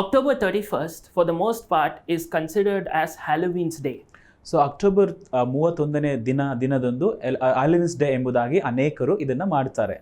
October 31st, for the most part, is considered as Halloween's day. So October uh, ಮೂವತ್ತೊಂದನೇ ದಿನ ದಿನದಂದು ಅಲಿವಿನ್ಸ್ day ಎಂಬುದಾಗಿ ಅನೇಕರು ಇದನ್ನ ಮಾಡ್ತಾರೆ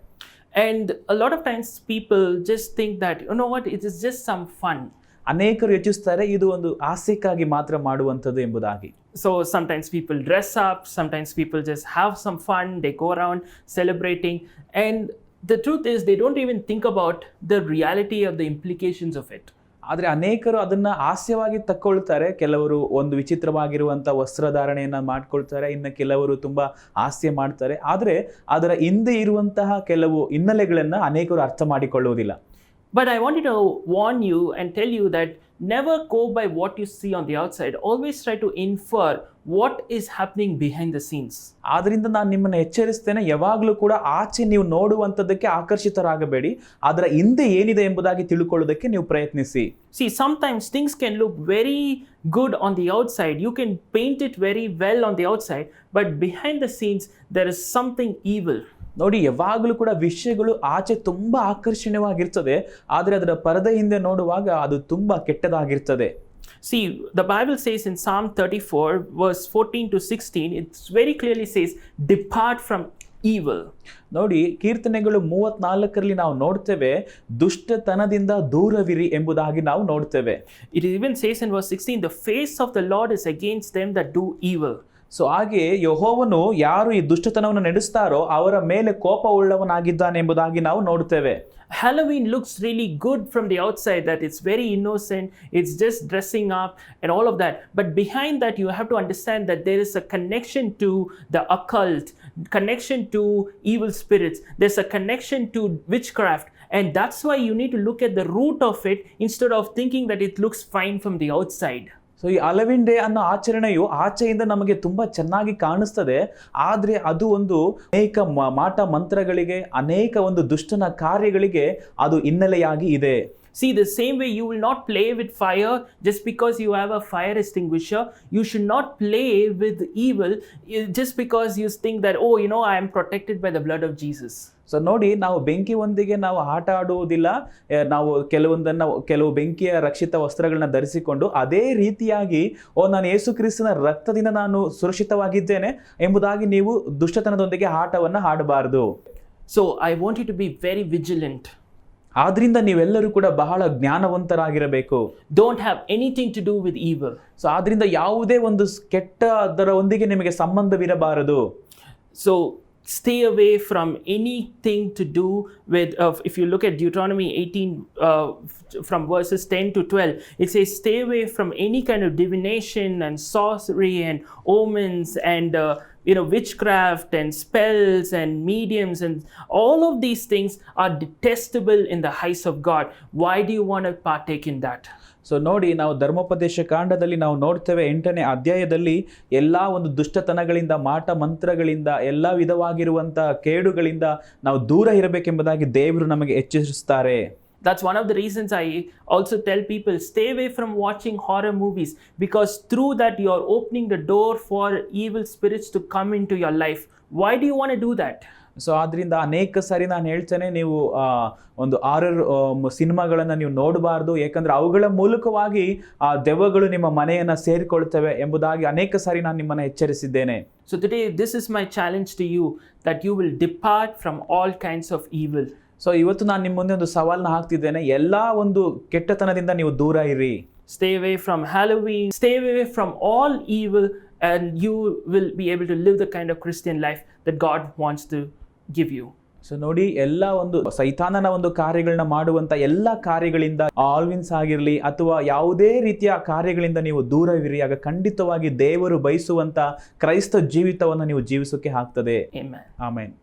And a lot of times people just think that, you know what, it is just some fun. ಅನೇಕರು ಯೋಚಿಸ್ತಾರೆ ಇದು ಒಂದು ಹಾಸ್ಯಕ್ಕಾಗಿ ಮಾತ್ರ ಮಾಡುವಂಥದ್ದು ಎಂಬುದಾಗಿ So sometimes people dress up, sometimes people just have some fun, they go around celebrating. And the truth is, they don't even think about the reality of the implications of it. ಆದರೆ ಅನೇಕರು ಅದನ್ನು ಹಾಸ್ಯವಾಗಿ ತಕ್ಕೊಳ್ತಾರೆ. ಕೆಲವರು ಒಂದು ವಿಚಿತ್ರವಾಗಿರುವಂಥ ವಸ್ತ್ರಧಾರಣೆಯನ್ನು ಮಾಡ್ಕೊಳ್ತಾರೆ. ಇನ್ನು ಕೆಲವರು ತುಂಬ ಹಾಸ್ಯ ಮಾಡ್ತಾರೆ. ಆದರೆ ಅದರ ಹಿಂದೆ ಇರುವಂತಹ ಕೆಲವು ಹಿನ್ನೆಲೆಗಳನ್ನು ಅನೇಕರು ಅರ್ಥ ಮಾಡಿಕೊಳ್ಳುವುದಿಲ್ಲ. But I wanted to warn you and tell you that never go by what you see on the outside. Always try to infer what is happening behind the scenes. ಆದ್ರಿಂದ ನಾನು ನಿಮ್ಮನ್ನ ಎಚ್ಚರಿಸ್ತೇನೆ ಯಾವಾಗಲೂ ಕೂಡ ಆಚೆ ನೀವು ನೋಡುವಂಥದ್ದಕ್ಕೆ ಆಕರ್ಷಿತರಾಗಬೇಡಿ ಅದರ ಹಿಂದೆ ಏನಿದೆ ಎಂಬುದಾಗಿ ತಿಳ್ಕೊಳ್ಳೋದಕ್ಕೆ ನೀವು ಪ್ರಯತ್ನಿಸಿ See, sometimes things can look very good on the outside. You can paint it very well on the outside, but behind the scenes, there is something evil. ನೋಡಿ ಯಾವಾಗಲೂ ಕೂಡ ವಿಷಯಗಳು ಆಚೆ ತುಂಬ ಆಕರ್ಷಣೀಯವಾಗಿರ್ತದೆ ಆದರೆ ಅದರ ಪರದೆ ಹಿಂದೆ ನೋಡುವಾಗ ಅದು ತುಂಬ ಕೆಟ್ಟದಾಗಿರ್ತದೆ See, the Bible says in Psalm 34, verse 14 to 16, it very clearly says, Depart from evil. ನೋಡಿ ಕೀರ್ತನೆಗಳು ಮೂವತ್ನಾಲ್ಕರಲ್ಲಿ ನಾವು ನೋಡ್ತೇವೆ ದುಷ್ಟತನದಿಂದ ದೂರವಿರಿ ಎಂಬುದಾಗಿ ನಾವು ನೋಡ್ತೇವೆ It even says in verse 16, The face of the Lord is against them that do evil. So ಹಾಗೆ ಯಹೋವನು ಯಾರು ಈ ದುಷ್ಟತನವನ್ನು ನಡೆಸ್ತಾರೋ ಅವರ ಮೇಲೆ ಕೋಪ ಉಳ್ಳವನಾಗಿದ್ದಾನೆ ಎಂಬುದಾಗಿ ನಾವು ನೋಡ್ತೇವೆ Halloween looks really good from the outside, that it's very innocent, it's just dressing up and all of that. But behind that, you have to understand that there is a connection to the occult, connection to evil spirits, there's a connection to witchcraft. And that's why you need to look at the root of it instead of thinking that it looks fine from the outside. So ಈ ಅಲವಿನ್ day ಅನ್ನೋ ಆಚರಣೆಯು ಆಚೆಯಿಂದ ನಮಗೆ ತುಂಬಾ ಚೆನ್ನಾಗಿ ಕಾಣಿಸ್ತದೆ ಆದ್ರೆ ಅದು ಒಂದು ಅನೇಕ ಮಾಟ ಮಂತ್ರಗಳಿಗೆ ಅನೇಕ ಒಂದು ದುಷ್ಟನ ಕಾರ್ಯಗಳಿಗೆ ಅದು ಹಿನ್ನೆಲೆಯಾಗಿ ಇದೆ See, the same way you will not play with fire just because you have a fire extinguisher. You should not play with evil eh, just because you think that, oh, you know, I am protected by the blood of Jesus. So ನೋಡಿ ನಾವು ಬೆಂಕಿಯೊಂದಿಗೆ ನಾವು ಆಟ ಆಡುವುದಿಲ್ಲ. ನಾವು ಕೆಲವೊಂದನ್ನು ಕೆಲವು ಬೆಂಕಿಯ ರಕ್ಷಿತ ವಸ್ತ್ರಗಳನ್ನ ಧರಿಸಿಕೊಂಡು ಅದೇ ರೀತಿಯಾಗಿ ಓ ನಾನು ಯೇಸು ಕ್ರಿಸ್ತನ ರಕ್ತದಿಂದ ನಾನು ಸುರಕ್ಷಿತವಾಗಿದ್ದೇನೆ ಎಂಬುದಾಗಿ ನೀವು ದುಷ್ಟತನದೊಂದಿಗೆ ಆಟವನ್ನು ಆಡಬಾರದು. So I want you to be very vigilant ಆದ್ರಿಂದ ನೀವೆಲ್ಲರೂ ಕೂಡ ಬಹಳ ಜ್ಞಾನವಂತರಾಗಿರಬೇಕು. Don't have anything to do with evil so ಆದ್ರಿಂದ ಯಾವುದೇ ಒಂದು ಸ್- ಕೆಟ್ಟ ಅದರ ಒಂದಿಗೆ ನಿಮಗೆ ಸಂಬಂಧವಿರಬಾರದು. So stay away from anything to do with, uh, if you look at Deuteronomy 18, uh, from verses 10 to 12, it says, stay away from any kind of divination and sorcery and omens and, uh, you know, witchcraft and spells and mediums and all of these things are detestable in the eyes of God. Why do you want to partake in that? So ನೋಡಿ ನಾವು ಧರ್ಮೋಪದೇಶ ಕಾಂಡದಲ್ಲಿ ನಾವು ನೋಡ್ತೇವೆ ಎಂಟನೇ ಅಧ್ಯಾಯದಲ್ಲಿ ಎಲ್ಲ ಒಂದು ದುಷ್ಟತನಗಳಿಂದ ಮಾಟ ಮಂತ್ರಗಳಿಂದ ಎಲ್ಲ ವಿಧವಾಗಿರುವಂಥ ಕೇಡುಗಳಿಂದ ನಾವು ದೂರ ಇರಬೇಕೆಂಬುದಾಗಿ ದೇವರು ನಮಗೆ ಎಚ್ಚರಿಸುತ್ತಾರೆ That's one of the reasons I also tell people stay away from watching horror movies because through that you are opening the door for evil spirits to come into your life. Why do you want to do that? So ಆದ್ರಿಂದ ಅನೇಕ ಸಾರಿ ನಾನು ಹೇಳ್ತೇನೆ ನೀವು ಒಂದು ಆರರ್ ಸಿನಿಮಾಗಳನ್ನು ನೀವು ನೋಡಬಾರ್ದು ಯಾಕಂದ್ರೆ ಅವುಗಳ ಮೂಲಕವಾಗಿ ಆ ದೆವ್ವಗಳು ನಿಮ್ಮ ಮನೆಯನ್ನು ಸೇರಿಕೊಳ್ತವೆ ಎಂಬುದಾಗಿ ಅನೇಕ ಸಾರಿ ನಾನು ನಿಮ್ಮನ್ನು ಎಚ್ಚರಿಸಿದ್ದೇನೆ So today, this is my challenge to you that you will depart from all kinds of evil. So ಇವತ್ತು ನಾನು ನಿಮ್ಮ ಮುಂದೆ ಒಂದು ಸವಾಲನ್ನ ಹಾಕ್ತಿದ್ದೇನೆ. ಎಲ್ಲ ಒಂದು ಕೆಟ್ಟತನದಿಂದ ನೀವು ದೂರ ಇರಿ. Stay away from Halloween, stay away from all evil, and you will be able to live the kind of Christian life that God wants to give you. So ನೋಡಿ ಎಲ್ಲ ಒಂದು ಸೈತಾನನ ಒಂದು ಕಾರ್ಯಗಳನ್ನ ಮಾಡುವಂತ ಎಲ್ಲ ಕಾರ್ಯಗಳಿಂದ ಆಲ್ವಿನ್ಸ್ ಆಗಿರಲಿ ಅಥವಾ ಯಾವುದೇ ರೀತಿಯ ಕಾರ್ಯಗಳಿಂದ ನೀವು ದೂರವಿರಿ ಆಗ ಖಂಡಿತವಾಗಿ ದೇವರು ಬಯಸುವಂತ ಕ್ರೈಸ್ತ ಜೀವಿತವನ್ನು ನೀವು ಜೀವಿಸೋಕೆ ಆಗ್ತದೆ. ಆಮೇನ್